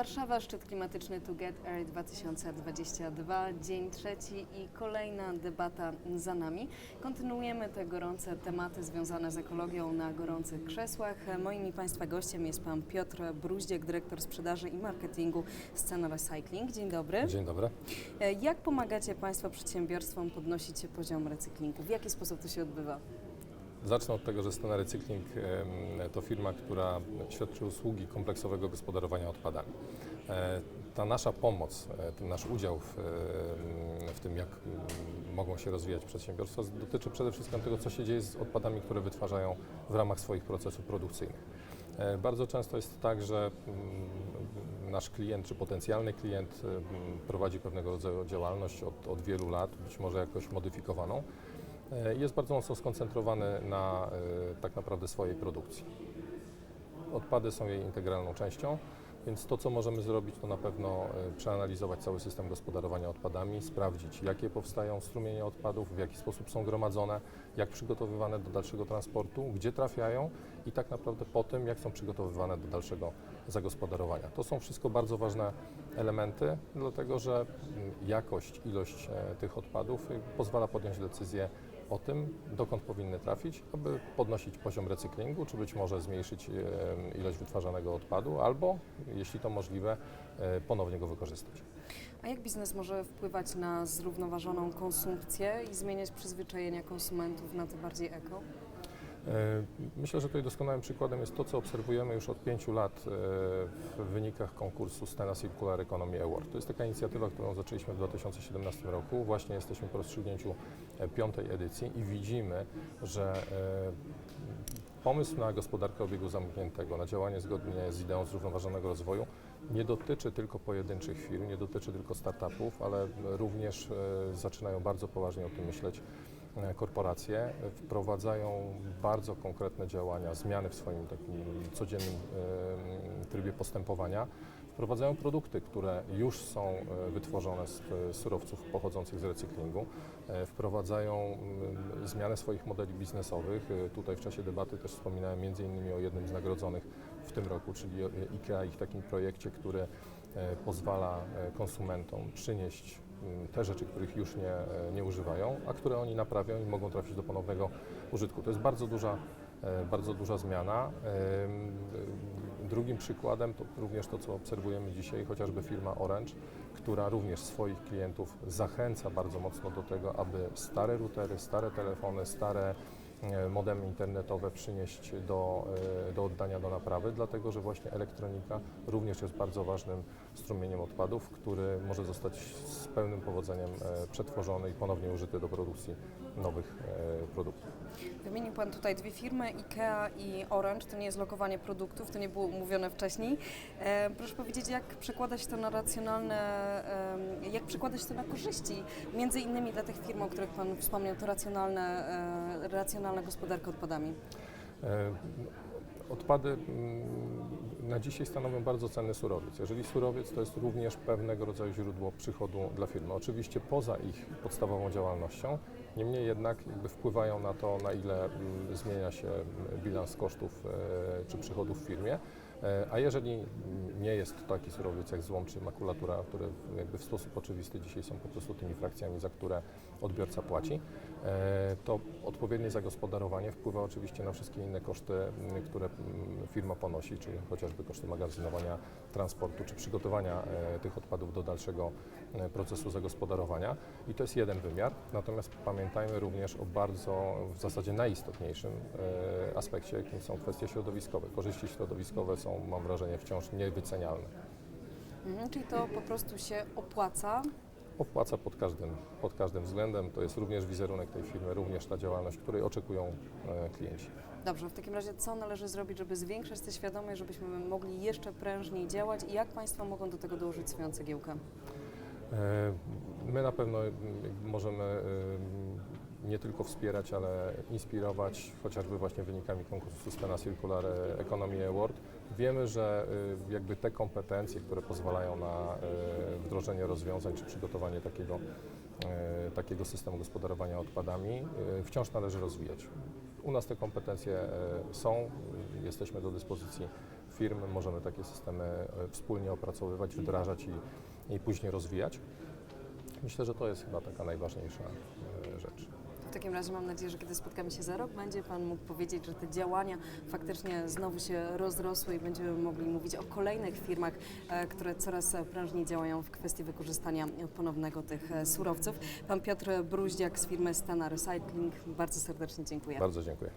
Warszawa, szczyt klimatyczny To Get Air 2022, dzień trzeci i kolejna debata za nami. Kontynuujemy te gorące tematy związane z ekologią na gorących krzesłach. Moim i Państwa gościem jest Pan Piotr Bruździek, dyrektor sprzedaży i marketingu Scena Recycling. Dzień dobry. Dzień dobry. E, Jak pomagacie Państwo przedsiębiorstwom podnosić poziom recyklingu? W jaki sposób to się odbywa? Zacznę od tego, że Stena Recykling to firma, która świadczy usługi kompleksowego gospodarowania odpadami. E, Ta nasza pomoc, e, ten nasz udział w, w tym, jak mm, mogą się rozwijać przedsiębiorstwa, dotyczy przede wszystkim tego, co się dzieje z odpadami, które wytwarzają w ramach swoich procesów produkcyjnych. E, Bardzo często jest tak, że mm, nasz klient czy potencjalny klient prowadzi pewnego rodzaju działalność od, od wielu lat, być może jakoś modyfikowaną. E, jest bardzo mocno skoncentrowany na e, tak naprawdę swojej produkcji. Odpady są jej integralną częścią, więc to, co możemy zrobić, to na pewno e, przeanalizować cały system gospodarowania odpadami, sprawdzić, jakie powstają strumienie odpadów, w jaki sposób są gromadzone, jak przygotowywane do dalszego transportu, gdzie trafiają i tak naprawdę po tym, jak są przygotowywane do dalszego zagospodarowania. To są wszystko bardzo ważne elementy, dlatego że mm, jakość, ilość tych odpadów pozwala podjąć decyzję o tym, dokąd powinny trafić, aby podnosić poziom recyklingu, czy być może zmniejszyć ilość wytwarzanego odpadu, albo, jeśli to możliwe, e, ponownie go wykorzystać. A jak biznes może wpływać na zrównoważoną konsumpcję i zmieniać przyzwyczajenia konsumentów na te bardziej eko? E, Myślę, że tutaj doskonałym przykładem jest to, co obserwujemy już od pięciu lat e, w wynikach konkursu Stena Circular Economy Award. To jest taka inicjatywa, którą zaczęliśmy w 2017 roku. Właśnie jesteśmy po rozstrzygnięciu e, piątej edycji i widzimy, że pomysł na gospodarkę obiegu zamkniętego, na działanie zgodnie z ideą zrównoważonego rozwoju nie dotyczy tylko pojedynczych firm, nie dotyczy tylko startupów, ale również zaczynają bardzo poważnie o tym myśleć korporacje, wprowadzają bardzo konkretne działania, zmiany w swoim takim codziennym e, trybie postępowania. Wprowadzają produkty, które już są e, wytworzone z e, surowców pochodzących z recyklingu. E, Wprowadzają mm, zmianę swoich modeli biznesowych. E, Tutaj w czasie debaty też wspominałem między innymi o jednym z nagrodzonych w tym roku, czyli IKEA, ich takim projekcie, który e, pozwala e, konsumentom przynieść te rzeczy, których już nie, e, nie używają, a które oni naprawią i mogą trafić do ponownego użytku. To jest bardzo duża, e, bardzo duża zmiana. Drugim przykładem to również to, co obserwujemy dzisiaj, chociażby firma Orange, która również swoich klientów zachęca bardzo mocno do tego, aby stare routery, stare telefony, stare modemy internetowe przynieść do, e, do oddania do naprawy, dlatego że właśnie elektronika również jest bardzo ważnym strumieniem odpadów, który może zostać z pełnym powodzeniem e, przetworzony i ponownie użyty do produkcji nowych e, produktów. Wymienił Pan tutaj dwie firmy, IKEA i Orange. To nie jest lokowanie produktów, to nie było umówione wcześniej. E, proszę powiedzieć, jak przekładać to na racjonalne, jak przekładać to na korzyści, między innymi dla tych firm, o których Pan wspomniał, to racjonalne, e, racjonalna gospodarka odpadami. Odpady mm, na dzisiaj stanowią bardzo cenny surowiec. Jeżeli surowiec to jest również pewnego rodzaju źródło przychodu dla firmy, oczywiście poza ich podstawową działalnością, niemniej jednak wpływają na to, na ile mm, zmienia się mm, bilans kosztów e, czy przychodów w firmie. E, A jeżeli mm, nie jest to taki surowiec jak złom czy makulatura, które w sposób oczywisty dzisiaj są po prostu tymi frakcjami, za które odbiorca płaci, to odpowiednie zagospodarowanie wpływa oczywiście na wszystkie inne koszty, które firma ponosi, czyli chociażby koszty magazynowania, transportu czy przygotowania e, tych odpadów do dalszego e, procesu zagospodarowania. I to jest jeden wymiar. Natomiast pamiętajmy również o bardzo w zasadzie najistotniejszym e, aspekcie, jakim są kwestie środowiskowe. Korzyści środowiskowe są, mam wrażenie, wciąż niewycenialne. Mhm, czyli to po prostu się opłaca. Opłaca pod każdym, pod każdym względem. To jest również wizerunek tej firmy, również ta działalność, której oczekują e, klienci. Dobrze, w takim razie co należy zrobić, żeby zwiększać tę świadomość, żebyśmy mogli jeszcze prężniej działać i jak Państwo mogą do tego dołożyć swoją cegiełkę? E, My na pewno możemy em, nie tylko wspierać, ale inspirować, chociażby właśnie wynikami konkursu Stena Circular Economy Award. Wiemy, że y, jakby te kompetencje, które pozwalają na y, wdrożenie rozwiązań czy przygotowanie takiego, y, takiego systemu gospodarowania odpadami wciąż należy rozwijać. U nas te kompetencje są, jesteśmy do dyspozycji firm możemy takie systemy wspólnie opracowywać, wdrażać i, i później rozwijać. Myślę, że to jest chyba taka najważniejsza rzecz. W takim razie mam nadzieję, że kiedy spotkamy się za rok, będzie Pan mógł powiedzieć, że te działania faktycznie znowu się rozrosły i będziemy mogli mówić o kolejnych firmach, e, które coraz prężniej działają w kwestii wykorzystania ponownego tych e, surowców. Pan Piotr Bruździak z firmy Stana Recycling, bardzo serdecznie dziękuję. Bardzo dziękuję.